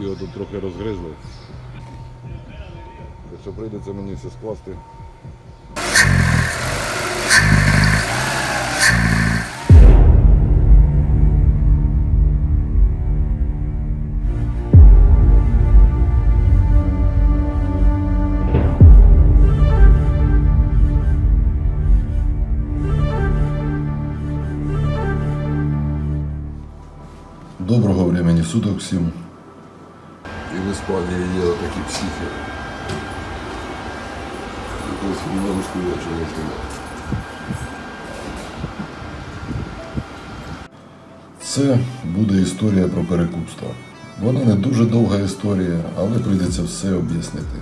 Його тут трохи розгризли. Так що прийдеться мені все скласти. Доброго времени суток всім. І в Іспанії є такі психи. Якось немножко я Це буде історія про перекупство. Вона не дуже довга історія, але прийдеться все об'яснити.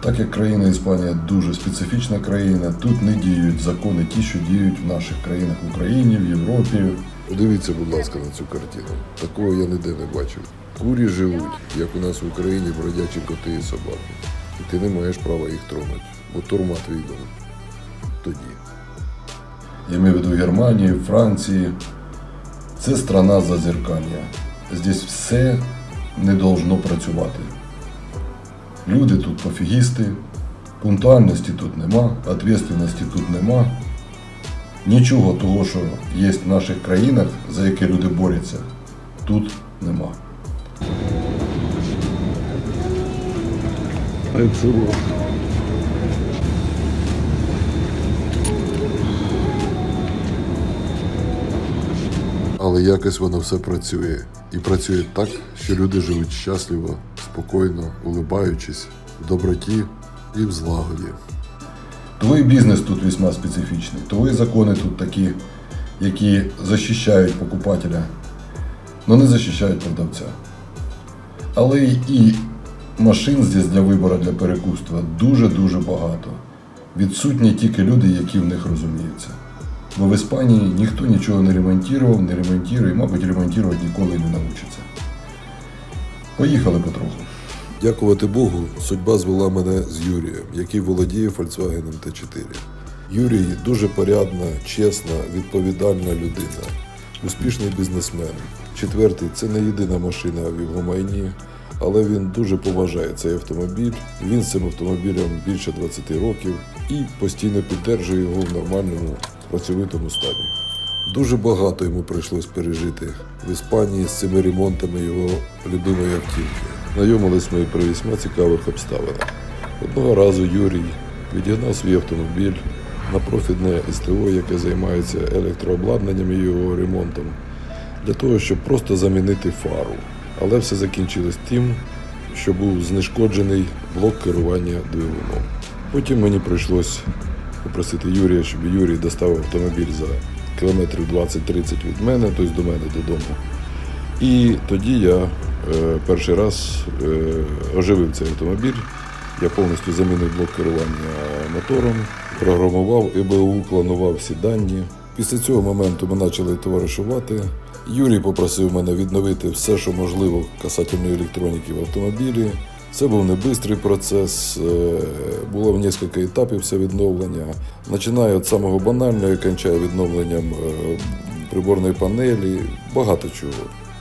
Так як країна Іспанія дуже специфічна країна, тут не діють закони ті, що діють в наших країнах в Україні, в Європі. Подивіться, будь ласка, на цю картину. Такого я ніде не бачив. Курі живуть, як у нас в Україні бродячі коти і собаки. І ти не маєш права їх тронути, бо турма твій дом. Тоді. Я маю в виду Германії, Франції. Це страна зазеркання. Здесь все не должно працювати. Люди тут пофігісти, пунктуальності тут нема, відповідальності тут нема. Нічого того, що є в наших країнах, за яке люди борються, тут нема. А Але якось воно все працює. І працює так, що люди живуть щасливо, спокійно, улибаючись, в доброті і в злагоді. Твій бізнес тут весьма специфічний, твої закони тут такі, які захищають покупателя, але не захищають продавця. Але і машин здесь для вибору для перекупства дуже-дуже багато. Відсутні тільки люди, які в них розуміються. Бо в Іспанії ніхто нічого не ремонтував, не ремонтує і, мабуть, ремонтувати ніколи не навчиться. Поїхали потроху. Дякувати Богу, судьба звела мене з Юрієм, який володіє Volkswagen Т4. Юрій дуже порядна, чесна, відповідальна людина, успішний бізнесмен. Четвертий це не єдина машина в його майні, але він дуже поважає цей автомобіль. Він з цим автомобілем більше 20 років і постійно підтримує його в нормальному працьовитому стані. Дуже багато йому прийшлось пережити в Іспанії з цими ремонтами його любимої автівки. Знайомились ми при весьма цікавих обставинах. Одного разу Юрій відігнав свій автомобіль на профітне СТО, яке займається електрообладнанням і його ремонтом, для того, щоб просто замінити фару. Але все закінчилось тим, що був знешкоджений блок керування двигуном. Потім мені прийшлось попросити Юрія, щоб Юрій доставив автомобіль за кілометрів 20-30 від мене, тобто до мене додому. І тоді я е, перший раз е, оживив цей автомобіль. Я повністю замінив блок керування мотором, програмував ІБУ, клонував всі дані. Після цього моменту ми почали товаришувати. Юрій попросив мене відновити все, що можливо касательно електроніки в автомобілі. Це був не швидкий процес, е, було в кілька етапів все відновлення. Починаю від самого банального і кончаю відновленням е, приборної панелі, багато чого.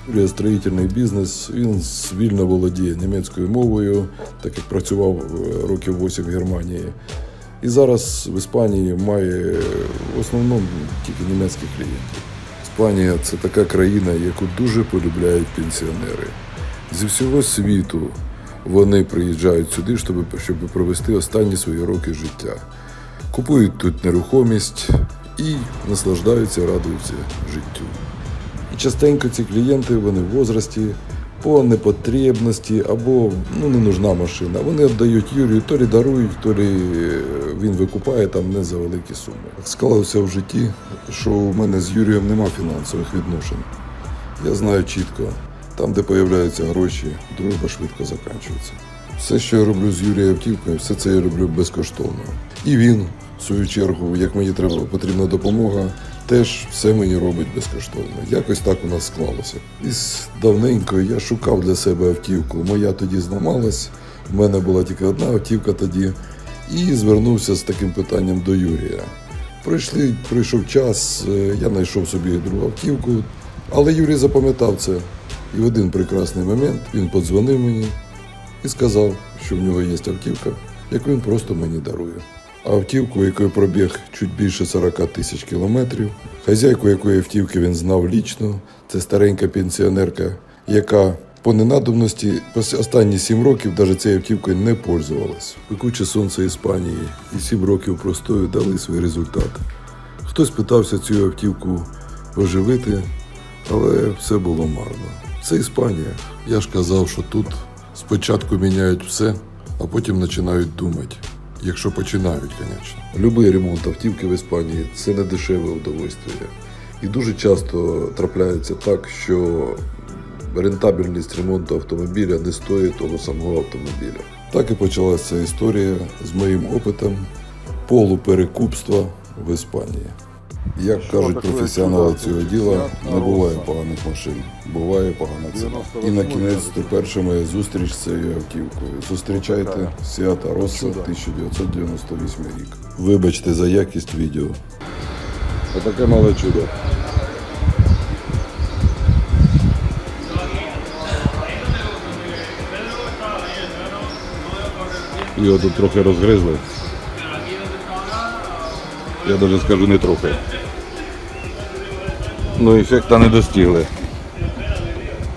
Юрія строїтельний бізнес, він вільно володіє німецькою мовою, так як працював е, років 8 в Германії. І зараз в Іспанії має в основному тільки німецьких клієнтів. Іспанія це така країна, яку дуже полюбляють пенсіонери. Зі всього світу вони приїжджають сюди, щоб, щоб провести останні свої роки життя. Купують тут нерухомість і наслаждаються, радуються життю. І частенько ці клієнти вони в возрасті по непотребності або ну, не нужна машина. Вони віддають Юрію, то лі дарують, то лі е, він викупає там не за великі суми. Склалося в житті, що у мене з Юрієм нема фінансових відношень. Я знаю чітко, там, де появляються гроші, дружба швидко закінчується. Все, що я роблю з Юрією Автівкою, все це я роблю безкоштовно. І він, в свою чергу, як мені треба потрібна допомога, теж все мені робить безкоштовно. Якось так у нас склалося. І давненько я шукав для себе автівку. Моя тоді зламалась, в мене була тільки одна автівка тоді, і звернувся з таким питанням до Юрія. Пройшли, пройшов час, е, я знайшов собі другу автівку, але Юрій запам'ятав це І в один прекрасний момент він подзвонив мені і сказав, що в нього є автівка, яку він просто мені дарує. Автівку, якої пробіг чуть більше 40 тисяч кілометрів. Хазяйку якої автівки він знав лічно. Це старенька пенсіонерка, яка по ненадобності останні сім років навіть цією автівкою не пользувалась. Пекуче сонце Іспанії і сім років простою дали свій результат. Хтось питався цю автівку оживити, але все було марно. Це Іспанія. Я ж казав, що тут спочатку міняють все, а потім починають думати. Якщо починають, звісно. Любий ремонт автівки в Іспанії це не дешеве удовольствие. І дуже часто трапляється так, що рентабельність ремонту автомобіля не стоїть того самого автомобіля. Так і почалася історія з моїм опитом полуперекупства в Іспанії. Як кажуть професіонали цього діла, не буває поганих машин, буває погана ціна. І на кінець перша моя зустріч з цією автівкою. Зустрічайте Сіата Росса 1998 рік. Вибачте за якість відео. Отаке мале чудо. Його тут трохи розгризли. Я навіть скажу не трохи. Ну, ефекта не достигли.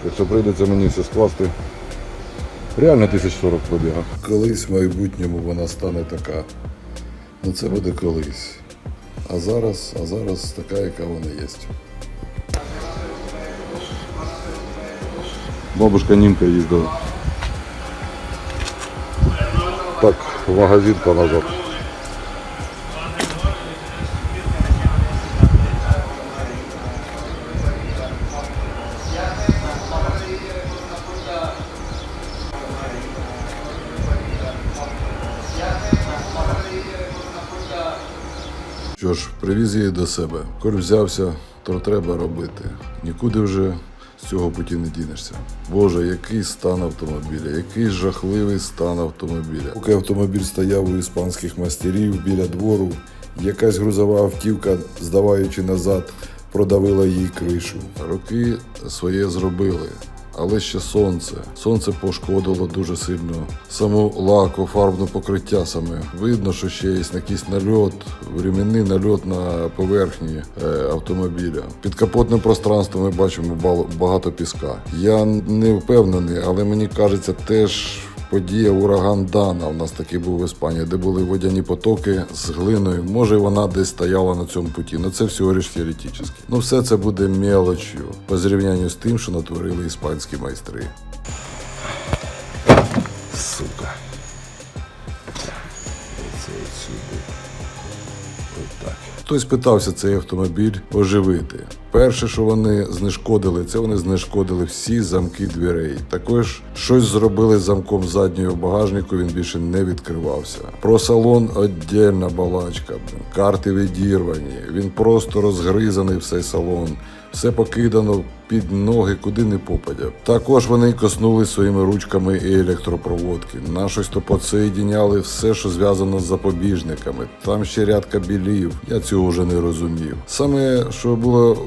Так що прийдеться мені все скласти. Реально 1040 пробіга. Колись в майбутньому вона стане така. Ну це буде колись. А зараз, а зараз така, яка вона є. Бабушка Німка їздила. Так, в магазин по назад. Що ж, привіз її до себе. Коль взявся, то треба робити. Нікуди вже з цього путі не дінешся. Боже, який стан автомобіля, який жахливий стан автомобіля. Поки автомобіль стояв у іспанських мастерів біля двору, якась грузова автівка, здаваючи назад, продавила їй кришу. Роки своє зробили. Але ще сонце. Сонце пошкодило дуже сильно саму лаку, фарбне покриття саме. Видно, що ще є якийсь нальот, временний нальот на поверхні е, автомобіля. Під капотним пространством ми бачимо багато піска. Я не впевнений, але мені кажеться, теж подія ураган Дана. У нас такий був в Іспанії, де були водяні потоки з глиною. Може, вона десь стояла на цьому путі. Ну це всього лиш теоретично. Ну все це буде мелочю по зрівнянню з тим, що натворили іспанські майстри. Сука. Оце отсюди. Отак. Хтось питався цей автомобіль оживити. Перше, що вони знешкодили, це вони знешкодили всі замки дверей. Також щось зробили з замком заднього багажнику, він більше не відкривався. Про салон віддільна балачка. Карти відірвані. Він просто розгризаний все салон. Все покидано під ноги, куди не попадя. Також вони коснулись своїми ручками і електропроводки. На щось то подсоєдіняли все, що зв'язано з запобіжниками. Там ще ряд кабелів. Я цього вже не розумів. Саме що було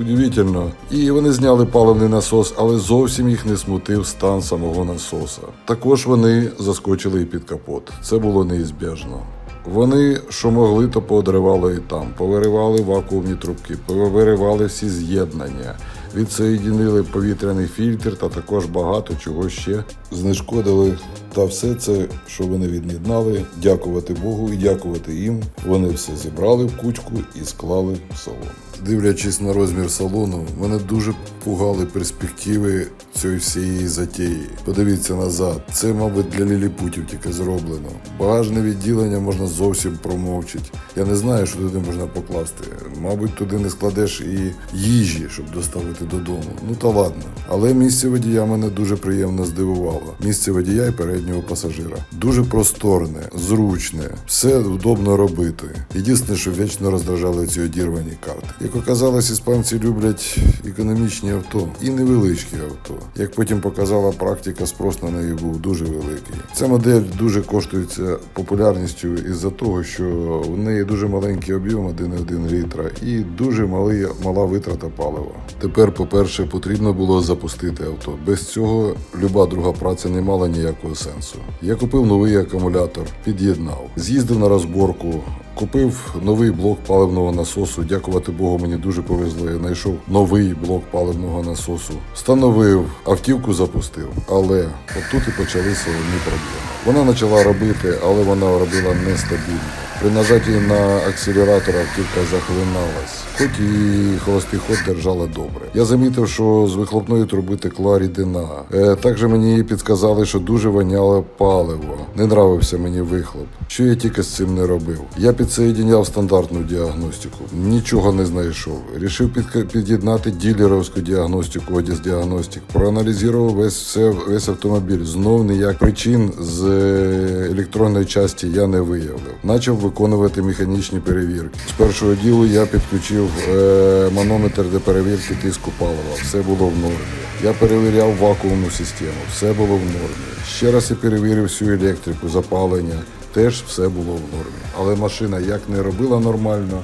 удивительно, і вони зняли паливний насос, але зовсім їх не смутив стан самого насоса. Також вони заскочили і під капот. Це було неізбіжно. Вони, що могли, то поодривали і там, повиривали вакуумні трубки, повиривали всі з'єднання, відсоєдінили повітряний фільтр та також багато чого ще знешкодили. Та все це, що вони від'єднали, дякувати Богу і дякувати їм. Вони все зібрали в кучку і склали в салон. Дивлячись на розмір салону, мене дуже пугали перспективи цієї всієї затії. Подивіться назад, це, мабуть, для ліліпутів тільки зроблено. Багажне відділення можна зовсім промовчити. Я не знаю, що туди можна покласти. Мабуть, туди не складеш і їжі, щоб доставити додому. Ну та ладно. Але місце водія мене дуже приємно здивувало. Місце водія і переднього пасажира. Дуже просторне, зручне, все удобно робити. Єдине, що вічно роздражали ці одірвані карти. Як оказалось, іспанці люблять економічні авто і невеличкі авто. Як потім показала практика, спрос на неї був дуже великий. Ця модель дуже коштується популярністю із-за того, що в неї дуже маленький об'єм 1,1 літра і дуже малий, мала витрата палива. Тепер по-перше, потрібно було запустити авто. Без цього люба друга праця не мала ніякого сенсу. Я купив новий акумулятор, під'єднав, з'їздив на розборку, купив новий блок паливного насосу. Дякувати Богу, мені дуже повезло. Я знайшов новий блок паливного насосу. Встановив, автівку запустив. Але отут і почалися одні проблеми. Вона почала робити, але вона робила нестабільно. При нажатті на акселератор автівка захлиналась, хоч і холостий ход держала добре. Я замітив, що з вихлопної труби текла рідина. Е, також мені підказали, що дуже воняло паливо. Не нравився мені вихлоп. Що я тільки з цим не робив. Я підсоєдіняв стандартну діагностику, нічого не знайшов. Рішив під'єднати ділеровську діагностику, Одіс Діагностик. Проаналізував весь все, весь автомобіль. Знов ніяк причин з е, електронної часті я не виявив. Почав виконувати механічні перевірки. З першого ділу я підключив е, манометр для перевірки тиску палива. Все було в нормі. Я перевіряв вакуумну систему, все було в нормі. Ще раз я перевірив всю електрику, запалення. Теж все було в нормі. Але машина як не робила нормально,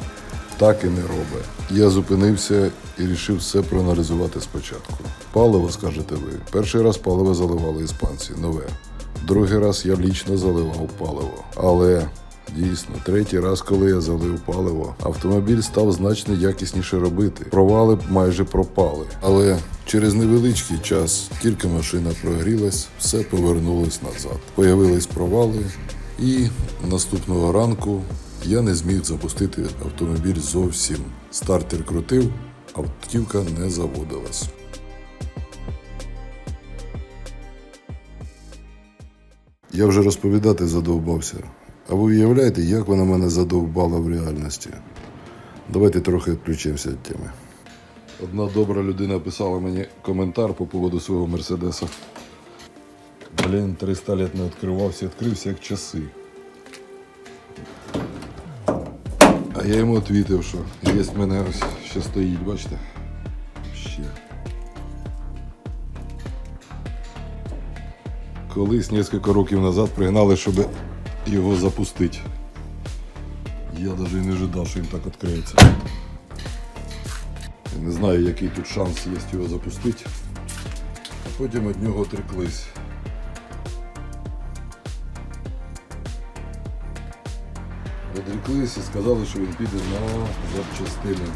так і не робить. Я зупинився і вирішив все проаналізувати спочатку. Паливо, скажете ви. Перший раз паливо заливали іспанці, нове. Другий раз я лічно заливав паливо. Але дійсно, третій раз, коли я залив паливо, автомобіль став значно якісніше робити. Провали майже пропали. Але через невеличкий час тільки машина прогрілась, все повернулось назад. Появились провали, і наступного ранку я не зміг запустити автомобіль зовсім. Стартер крутив, автівка не заводилась. Я вже розповідати задовбався. А ви уявляєте, як вона мене задовбала в реальності? Давайте трохи відключимося від теми. Одна добра людина писала мені коментар по поводу свого Мерседеса. Блін, 300 лет не відкривався, відкрився як часи. А я йому відповів, що є мене ось ще стоїть, бачите? Ще. Колись кілька років назад пригнали, щоб його запустити. Я навіть не ожидав, що він так відкриється. Я не знаю, який тут шанс є його запустити. Потім від нього отреклись. Відреклись і сказали, що він піде на запчастини.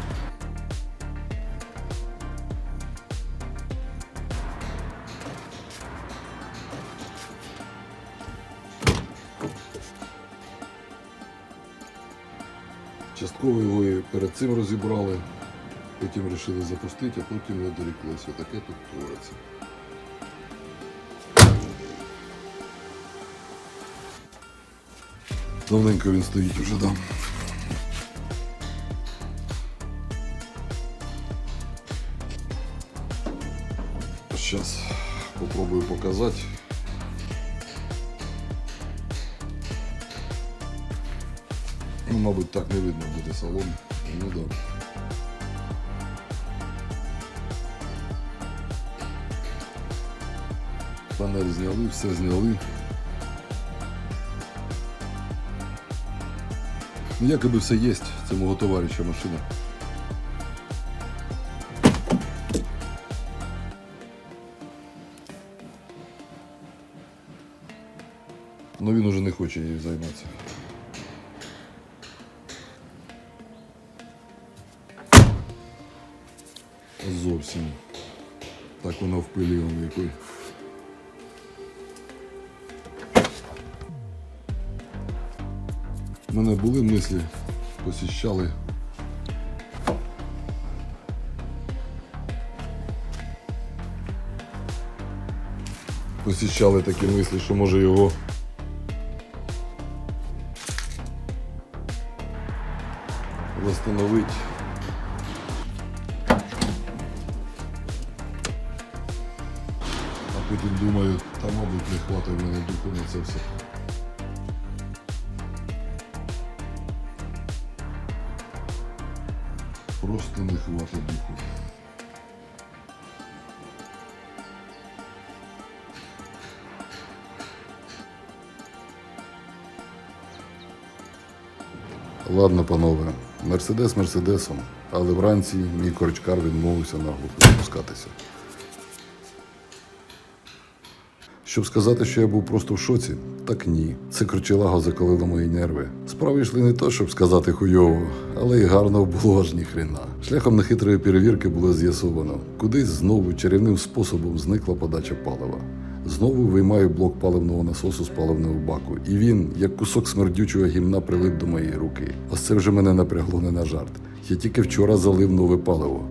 Частково його і перед цим розібрали, потім вирішили запустити, а потім не доріклося. Таке тут твориться. Давненько він стоїть уже, да. Зараз попробую показати. Ну, мабуть, так не видно буде салон. Ну да. Панель зняли, все зняли. Ну, якоби все є, це мого товариша машина. Ну він уже не хоче її займатися. Зовсім. Так вона в пилі якої. Мене були мислі, посіщали. Посіщали такі мислі, що може його восстановити. А потім думаю, та мабуть не хватить в мене духу на це все. Просто не хватить духу. Ладно, панове, Мерседес Мерседесом, але вранці мій корчкар відмовився наглухо спускатися. Щоб сказати, що я був просто в шоці, так ні. Це кручелаго закалило мої нерви. Справи йшли не то, щоб сказати хуйово, але й гарно було аж ні хрена. Шляхом нехитрої перевірки було з'ясовано, кудись знову чарівним способом зникла подача палива. Знову виймаю блок паливного насосу з паливного баку, і він, як кусок смердючого гімна, прилип до моєї руки. Ось це вже мене напрягло не на жарт. Я тільки вчора залив нове паливо.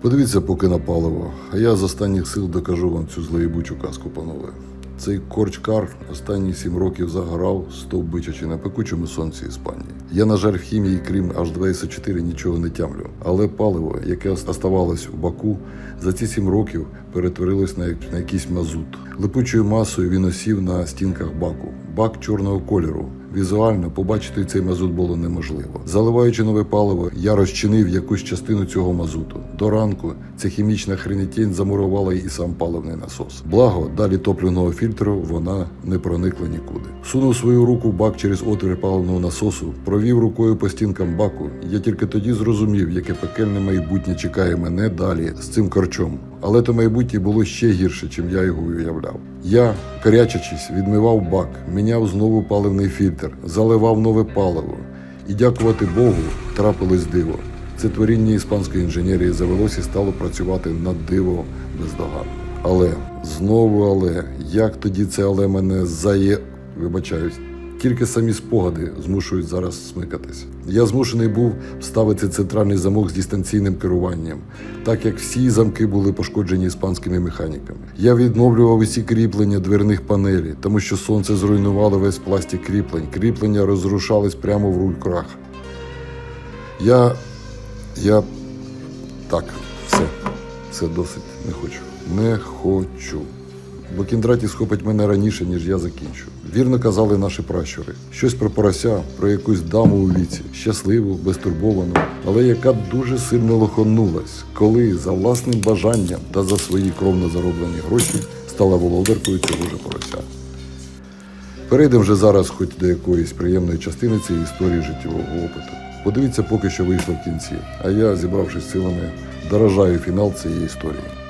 Подивіться поки на паливо, а я з останніх сил докажу вам цю злоєбучу казку, панове. Цей корчкар останні сім років загорав, стовбичачи на пекучому сонці Іспанії. Я, на жаль, в хімії, крім H2SO4, нічого не тямлю. Але паливо, яке оставалось у баку, за ці сім років перетворилось на, на якийсь мазут. Липучою масою він осів на стінках баку. Бак чорного кольору. Візуально побачити цей мазут було неможливо. Заливаючи нове паливо, я розчинив якусь частину цього мазуту. До ранку ця хімічна хренетень замурувала і сам паливний насос. Благо, далі топливного фільтру вона не проникла нікуди. Сунув свою руку в бак через отвір паливного насосу, провів рукою по стінкам баку. Я тільки тоді зрозумів, яке пекельне майбутнє чекає мене далі з цим корчом. Але то майбутнє було ще гірше, чим я його уявляв. Я, корячачись, відмивав бак, міняв знову паливний фільтр, заливав нове паливо. І дякувати Богу, трапилось диво. Це творіння іспанської інженерії завелося і стало працювати на диво бездоганно. Але знову, але як тоді це але мене зає. Вибачаюсь, тільки самі спогади змушують зараз смикатися. Я змушений був вставити центральний замок з дистанційним керуванням, так як всі замки були пошкоджені іспанськими механіками. Я відновлював усі кріплення дверних панелей, тому що сонце зруйнувало весь пластик кріплень. Кріплення розрушались прямо в руль крах. Я. Я. Так, все. Все досить. Не хочу. Не хочу. Бо кіндраті схопить мене раніше, ніж я закінчу. Вірно казали наші пращури. Щось про порося, про якусь даму у віці, щасливу, безтурбовану, але яка дуже сильно лохонулась, коли за власним бажанням та за свої кровно зароблені гроші стала володаркою цього ж порося. Перейдемо вже зараз хоч до якоїсь приємної частини цієї історії життєвого опиту. Подивіться, поки що вийшло в кінці, а я, зібравшись силами, дорожаю фінал цієї історії.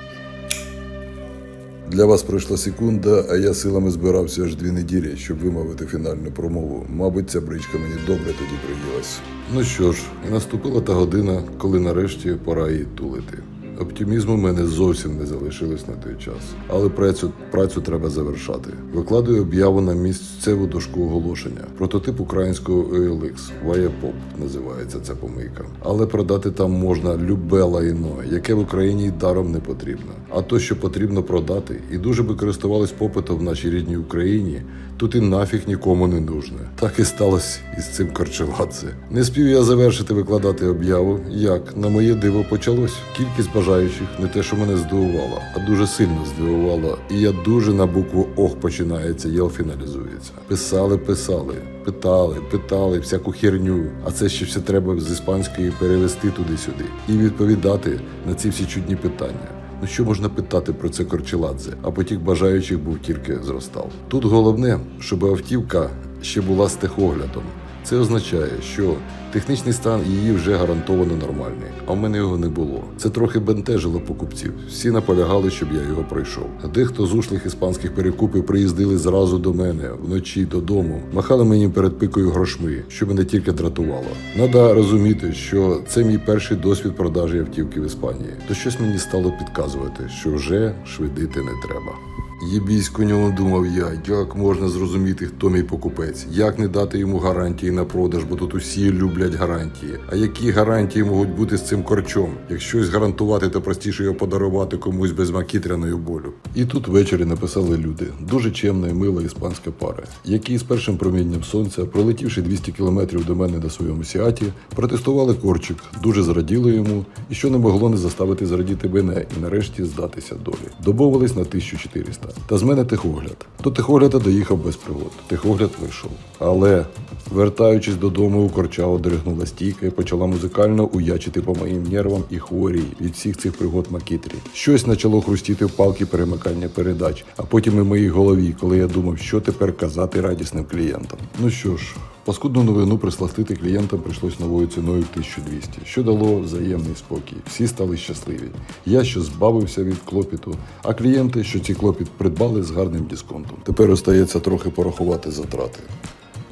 Для вас пройшла секунда, а я силами збирався аж дві неділі, щоб вимовити фінальну промову. Мабуть, ця бричка мені добре тоді приїлась. Ну що ж, і наступила та година, коли нарешті пора її тулити. Оптимізму мене зовсім не залишилось на той час, але працю, працю треба завершати. Викладаю об'яву на місцеву дошку оголошення. Прототип українського OLX, Viapop називається ця помийка. Але продати там можна любе лайно, яке в Україні й даром не потрібно. А то, що потрібно продати, і дуже би користувались попитом в нашій рідній Україні, тут і нафіг нікому не нужне. Так і сталося із цим корчеладзе. Не спів я завершити викладати об'яву, як на моє диво почалось. Кількість бажаючих не те, що мене здивувало, а дуже сильно здивувало. І я дуже на букву Ох починається, єл фіналізується. Писали, писали, питали, питали всяку херню. А це ще все треба з іспанської перевести туди-сюди і відповідати на ці всі чудні питання. Ну що можна питати про це Корчеладзе, а потік бажаючих був тільки зростав. Тут головне, щоб автівка ще була з техоглядом. Це означає, що технічний стан її вже гарантовано нормальний, а в мене його не було. Це трохи бентежило покупців. Всі наполягали, щоб я його пройшов. Дехто з ушлих іспанських перекупів приїздили зразу до мене вночі додому, махали мені перед пикою грошми, що мене тільки дратувало. Надо розуміти, що це мій перший досвід продажі автівки в Іспанії. То щось мені стало підказувати, що вже швидити не треба. Єбісько ньому думав я, як можна зрозуміти, хто мій покупець, як не дати йому гарантії на продаж, бо тут усі люблять гарантії. А які гарантії можуть бути з цим корчом? Як щось гарантувати, то простіше його подарувати комусь без макітряної болю. І тут ввечері написали люди, дуже чемна і мила іспанська пара, які з першим промінням сонця, пролетівши 200 кілометрів до мене на своєму сіаті, протестували корчик, дуже зраділи йому, і що не могло не заставити зрадіти мене і нарешті здатися долі. Домовились на 1400. Та з мене тихогляд. До тихогляда доїхав без пригод. Тихогляд вийшов. Але, вертаючись додому, у корча одригнула стійка і почала музикально уячити по моїм нервам і хворій від всіх цих пригод макітрі. Щось почало хрустіти в палки перемикання передач, а потім і в моїй голові, коли я думав, що тепер казати радісним клієнтам. Ну що ж, Паскудну новину присластити клієнтам прийшлось новою ціною 1200, що дало взаємний спокій. Всі стали щасливі. Я що збавився від клопіту, а клієнти, що ці клопіт придбали з гарним дисконтом. Тепер остається трохи порахувати затрати.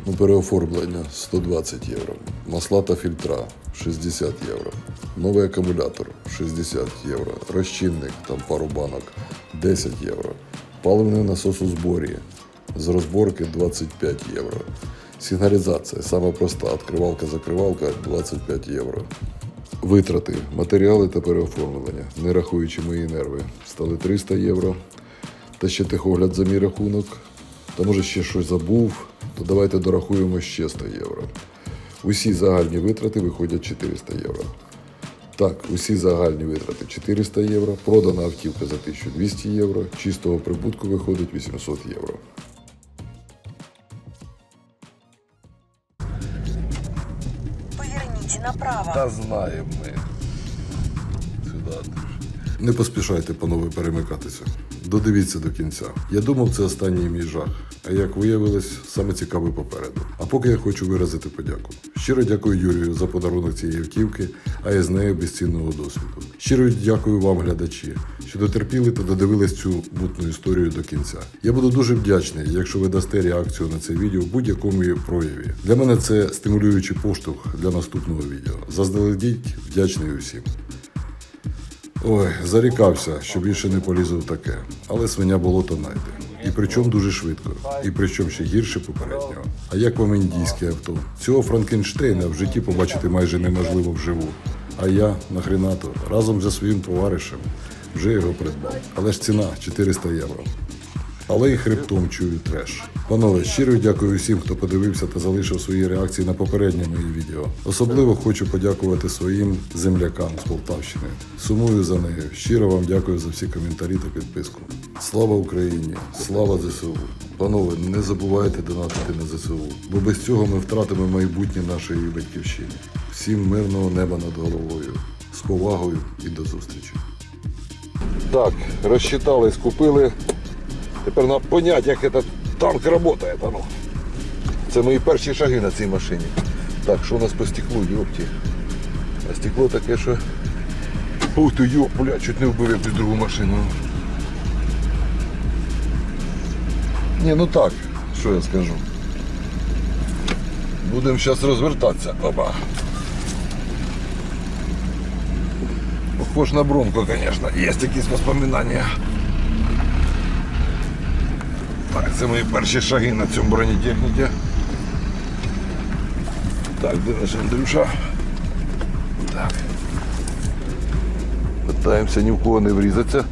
Ну, переоформлення 120 євро, масла та фільтра 60 євро, новий акумулятор 60 євро, розчинник, там пару банок 10 євро, паливний насос у зборі з розборки 25 євро. Сигналізація, саме проста, відкривалка-закривалка 25 євро. Витрати, матеріали та переоформлення, не рахуючи мої нерви, стали 300 євро. Та ще техогляд за мій рахунок. Та може ще щось забув, то давайте дорахуємо ще 100 євро. Усі загальні витрати виходять 400 євро. Так, усі загальні витрати 400 євро, продана автівка за 1200 євро, чистого прибутку виходить 800 євро. Поверните направо. Та знаємо ми. Сюди. Не поспішайте, панове, перемикатися. Додивіться до кінця. Я думав, це останній мій жах. А як виявилось, саме цікаве попереду. А поки я хочу виразити подяку. Щиро дякую Юрію за подарунок цієї автівки, а я з нею безцінного досвіду. Щиро дякую вам, глядачі, що дотерпіли та додивились цю мутну історію до кінця. Я буду дуже вдячний, якщо ви дасте реакцію на це відео в будь-якому прояві. Для мене це стимулюючий поштовх для наступного відео. Заздалегідь вдячний усім. Ой, зарікався, що більше не полізу в таке. Але свиня болото найде. І причому дуже швидко, і причому ще гірше попереднього. А як вам індійське авто? Цього Франкенштейна в житті побачити майже неможливо вживу. А я на гренату разом зі своїм товаришем вже його придбав. Але ж ціна 400 євро. Але і хребтом чую треш. Панове, щиро дякую всім, хто подивився та залишив свої реакції на попереднє моє відео. Особливо хочу подякувати своїм землякам з Полтавщини. Сумую за нею. Щиро вам дякую за всі коментарі та підписку. Слава Україні! Слава ЗСУ! Панове, не забувайте донатити на ЗСУ, бо без цього ми втратимо майбутнє нашої батьківщини. Всім мирного неба над головою. З повагою і до зустрічі. Так, розчитались, купили. Тепер треба поняти, як этот танк працює. Ну. Це мої перші шаги на цій машині. Так, що у нас по стеклу, йопті. А стекло таке, що. Ух ти, йоп, бля, чуть не вбив якусь другу машину. Ні, ну так, що я скажу. Будемо зараз розвертатися. Опа. Похож на бронку, конечно. Есть якісь воспоминания. Так, це мої перші шаги на цьому бронетехніці. Так, де наш Андрюша? Так. Питаємося ні в кого не врізатися.